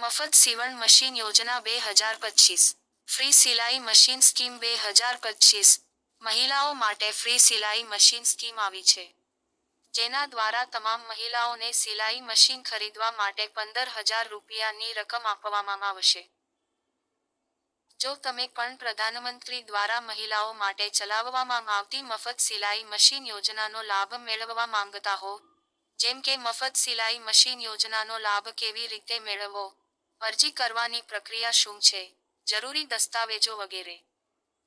મફત સીવણ મશીન યોજના બે હજાર પચીસ. ફ્રી સિલાઈ મશીન સ્કીમ બે હજાર પચીસ. મહિલાઓ માટે ફ્રી સિલાઈ મશીન સ્કીમ આવી છે. જેના દ્વારા તમામ મહિલાઓને સિલાઈ મશીન ખરીદવા માટે પંદર હજાર રૂપિયાની રકમ આપવામાં આવશે. જો તમે પણ પ્રધાનમંત્રી દ્વારા મહિલાઓ માટે ચલાવવામાં આવતી મફત સિલાઈ મશીન યોજનાનો લાભ મેળવવા માંગતા હો, જેમ કે મફત સિલાઈ મશીન યોજનાનો લાભ કેવી રીતે મેળવવો? અરજી કરવાની પ્રક્રિયા શું છે? જરૂરી દસ્તાવેજો વગેરે.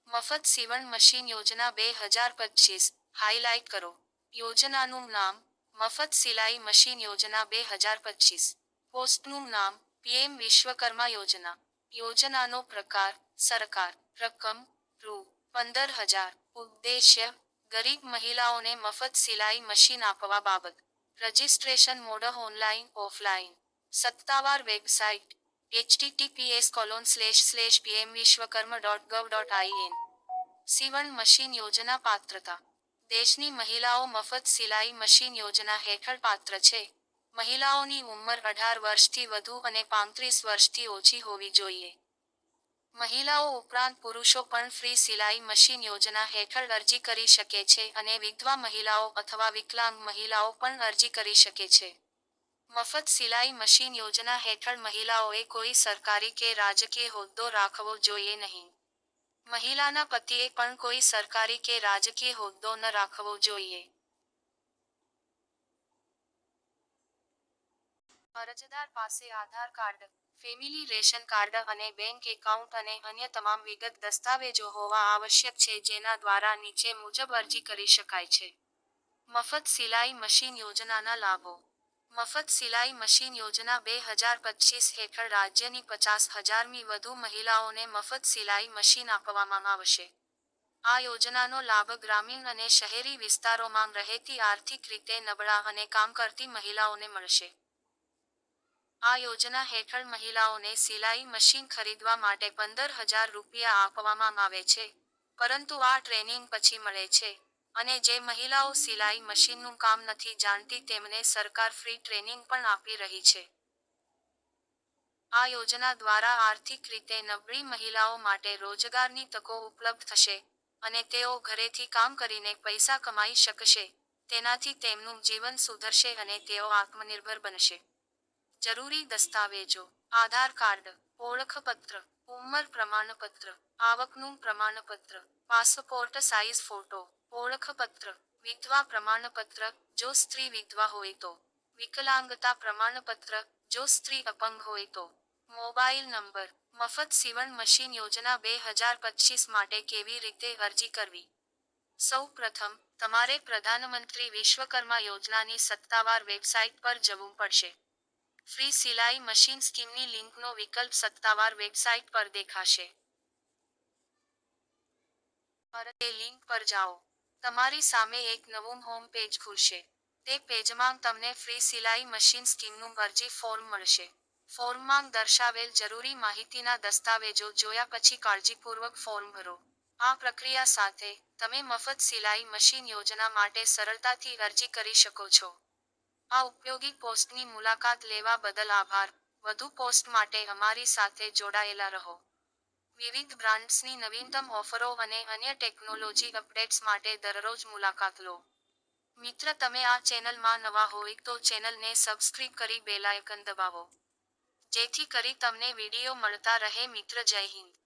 મફત સીવણ મશીન યોજના બે હજાર પચીસ. હાઇલાઇટ કરો. યોજનાનું નામ મફત સિલાઈ મશીન યોજના બે હજાર પચીસ. પોસ્ટનું નામ પીએમ વિશ્વકર્મા યોજના. યોજનાનો પ્રકાર સરકાર, રકમ, રૂ, પંદર હજાર. ઉદ્દેશ્ય ગરીબ મહિલાઓને મફત સિલાઈ મશીન આપવા બાબત. રજિસ્ટ્રેશન મોડ ઓનલાઈન ઓફલાઈન સત્તાવાર website https colon slash slash PM Vishwakarma dot gov dot IN સીવણ મશીન યોજના પાત્રતા દેશની મહિલાઓ મફત સિલાઈ મશીન યોજના હેઠળ પાત્ર છે મહિલાઓની ઉંમર અઢાર વર્ષથી વધુ અને પાંત્રીસ વર્ષથી ઓછી હોવી જોઈએ મહિલાઓ ઉપરાંત પુરુષો પણ ફ્રી સિલાઈ મશીન યોજના હેઠળ અરજી કરી શકે છે અને વિધવા મહિલાઓ અથવા વિકલાંગ મહિલાઓ પણ અરજી કરી શકે છે મફત સિલાઈ મશીન યોજના હેઠળ મહિલાઓએ કોઈ સરકારી કે રાજકીય હોદ્દો રાખવો જોઈએ નહીં. મહિલાના પતિએ પણ કોઈ સરકારી કે રાજકીય હોદ્દો ન રાખવો જોઈએ. અરજદાર પાસે Aadhaar card, family ration card અને બેંક એકાઉન્ટ અને અન્ય તમામ વિગત દસ્તાવેજો હોવા આવશ્યક છે જેના દ્વારા નીચે મુજબ અરજી કરી શકાય છે. મફત સિલાઈ મશીન યોજનાના લાભો મફત સિલાઈ મશીન યોજના બે હજાર પચીસ હેઠળ રાજ્યની પચાસ હજારમી વધુ મહિલાઓને મફત સિલાઈ મશીન આપવામાં આવશે. આ યોજનાનો લાભ ગ્રામીણ અને શહેરી વિસ્તારોમાં રહેતી આર્થિક રીતે નબળા અને કામ કરતી મહિલાઓને મળશે. આ યોજના હેઠળ મહિલાઓને સિલાઈ મશીન ખરીદવા માટે પંદર હજાર રૂપિયા આપવામાં આવે છે, પરંતુ આ ટ્રેનિંગ પછી મળે છે. અને જે મહિલાઓ સિલાઈ મશીનનું કામ નથી જાણતી, તેમને સરકાર ફ્રી ટ્રેનિંગ પણ આપી રહી છે. આ યોજના દ્વારા આર્થિક રીતે નબળી મહિલાઓ માટે રોજગારની તકો ઉપલબ્ધ થશે અને તેઓ ઘરેથી કામ કરીને પૈસા કમાઈ શકશે. તેનાથી તેમનું જીવન સુધરશે અને તેઓ આત્મનિર્ભર બનશે. જરૂરી દસ્તાવેજો, આધાર કાર્ડ, ઓળખપત્ર, ઉંમર પ્રમાણપત્ર, આવકનું પ્રમાણપત્ર, પાસપોર્ટ સાઇઝ ફોટો ઓળખપત્ર, વિધવા પ્રમાણપત્ર, જો સ્ત્રી વિધવા હોય તો. વિકલાંગતા પ્રમાણપત્ર, જો સ્ત્રી અપંગ હોય તો. મોબાઈલ નંબર, મફત સીવણ મશીન યોજના બે હજાર પચીસ માટે કેવી રીતે અરજી કરવી? સૌ પ્રથમ, તમારે પ્રધાનમંત્રી વિશ્વકર્મા યોજનાની સત્તાવાર વેબસાઇટ પર જવું પડશે. ફ્રી સિલાઈ મશીન સ્કીમની લિંકનો વિકલ્પ સત્તાવાર વેબસાઇટ પર દેખાશે. પર તે લિંક પર જાઓ. તમારી સામે એક નવું હોમ પેજ ખુલશે. તે પેજમાં તમને ફ્રી સિલાઈ મશીન સ્કીમનું અરજી ફોર્મ મળશે. ફોર્મમાં દર્શાવેલ જરૂરી માહિતીના દસ્તાવેજો જોયા પછી કાળજીપૂર્વક ફોર્મ ભરો. આ પ્રક્રિયા સાથે તમે મફત સિલાઈ મશીન યોજના માટે સરળતાથી અરજી કરી શકો છો. આ ઉપયોગી પોસ્ટની મુલાકાત લેવા બદલ આભાર. વધુ પોસ્ટ માટે અમારી સાથે જોડાયેલા રહો. વિવિધ બ્રાન્ડ્સની નવીનતમ ઓફરો અને અન્ય ટેકનોલોજી અપડેટ્સ માટે દરરોજ મુલાકાત લો. મિત્ર, તમે આ ચેનલમાં નવા હોય તો ચેનલને સબસ્ક્રીબ કરી બેલાયકન દબાવો. જેથી કરી તમને વીડિયો મળતા રહે. મિત્ર, જય હિન્દ.